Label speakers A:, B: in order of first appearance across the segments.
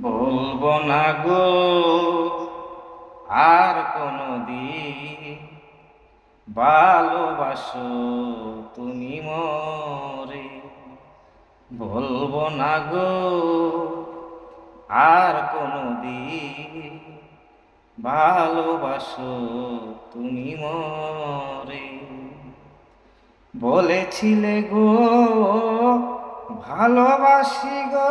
A: বলব না গো, আর কোনো দিন ভালোবাসো তুমি মরে। বলব না গো, আর কোনো দিন ভালোবাসো তুমি মরে। বলেছিলে গো, ভালোবাসি গো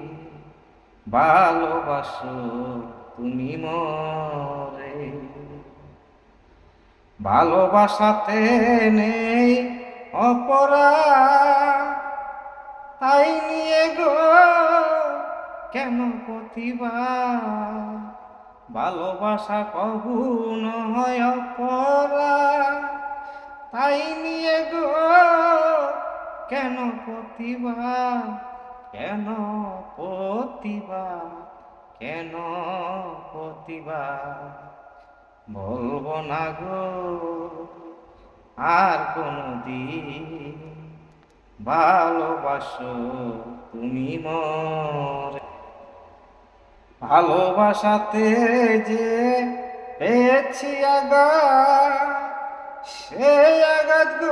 A: ভালোবাসো তুমি মরে। ভালোবাসাতে নেই অপরা তাই নিয়ে গো কেন প্রতিভা? ভালোবাসা কবু নয় অপরা তাই নিয়ে গো কেন প্রতিভা? কেন প্রতিভা কেন প্রতিভা বলব না গো, আর কোনো দিন ভালোবাসো তুমি মরে। ভালোবাসাতে যে পেয়েছি আগা সে আঘাত গো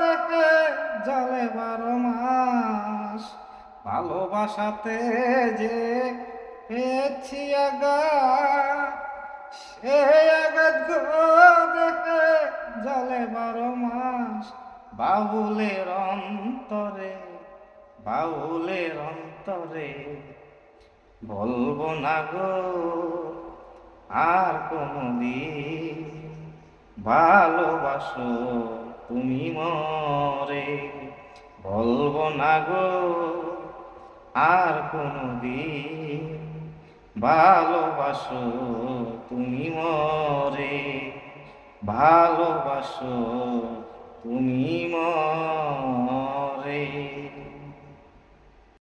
A: দেখে জলে বারো মাস। ভালোবাসাতে যে পেয়েছি সে আঘাত দেখে জলে বারো মাস বাউলের অন্তরে বাউলের অন্তরে। বলব না গো, আর কোনো দিন ভালোবাসো তুমি মরে। বলব না গো আর কোনো ভালোবাসো তুমি মরে ভালোবাসো